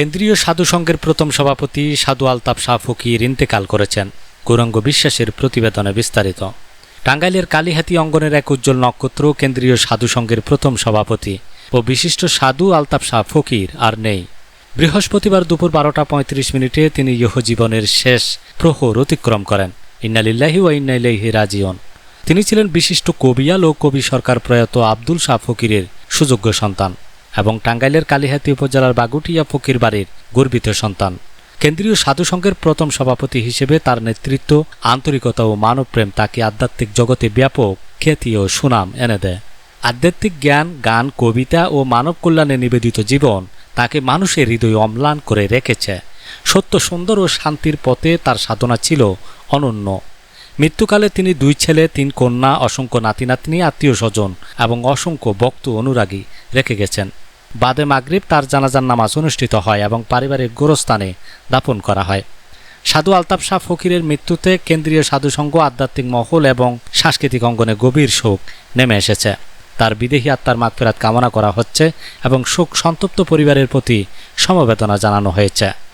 কেন্দ্রীয় সাধু সংঘের প্রথম সভাপতি সাধু আলতাফ শাহ ফকির ইন্তেকাল করেছেন। গৌরাঙ্গ বিশ্বাসের প্রতিবেদনে বিস্তারিত। টাঙ্গাইলের কালীহাতি অঙ্গনের এক উজ্জ্বল নক্ষত্র কেন্দ্রীয় সাধু সংঘের প্রথম সভাপতি ও বিশিষ্ট সাধু আলতাফ শাহ ফকির আর নেই। বৃহস্পতিবার দুপুর বারোটা পঁয়ত্রিশ মিনিটে তিনি ইহজীবনের শেষ প্রহর অতিক্রম করেন। ইন্নালিল্লাহি ও ইন্নাইলাইহি রাজিয়ন তিনি ছিলেন বিশিষ্ট কবিয়াল ও কবি সরকার প্রয়াত আব্দুল শাহ ফকিরের সুযোগ্য সন্তান। এবং টাঙ্গাইলের কালীহাতি উপজেলার বাগুটিয়া ফকির বাড়ির গর্বিত সন্তান। কেন্দ্রীয় সাধু সংঘের প্রথম সভাপতি হিসেবে তার নেতৃত্ব আন্তরিকতা ও মানবপ্রেম তাকে আধ্যাত্মিক জগতে ব্যাপক খ্যাতি ও সুনাম এনে দেয়। আধ্যাত্মিক জ্ঞান, গান, কবিতা ও মানব কল্যাণে নিবেদিত জীবন তাকে মানুষের হৃদয় অম্লান করে রেখেছে। সত্য, সুন্দর ও শান্তির পথে তার সাধনা ছিল অনন্য। মৃত্যুকালে তিনি দুই ছেলে, তিন কন্যা, অসংখ্য নাতি নাতনি আত্মীয় স্বজন এবং অসংখ্য বক্ত অনুরাগী রেখে গেছেন। বাদে মাগরিব তার জানাজার নামাজ অনুষ্ঠিত হয় এবং পারিবারিক গোরস্থানে দাপন করা হয়। সাধু আলতাফ শাহ ফকিরের মৃত্যুতে কেন্দ্রীয় সাধু সংঘ আধ্যাত্মিক মহল এবং সাংস্কৃতিক অঙ্গনে গভীর শোক নেমে এসেছে। তার বিদেহী আত্মার মাগফেরাত কামনা করা হচ্ছে এবং শোক সন্তপ্ত পরিবারের প্রতি সমবেদনা জানানো হয়েছে।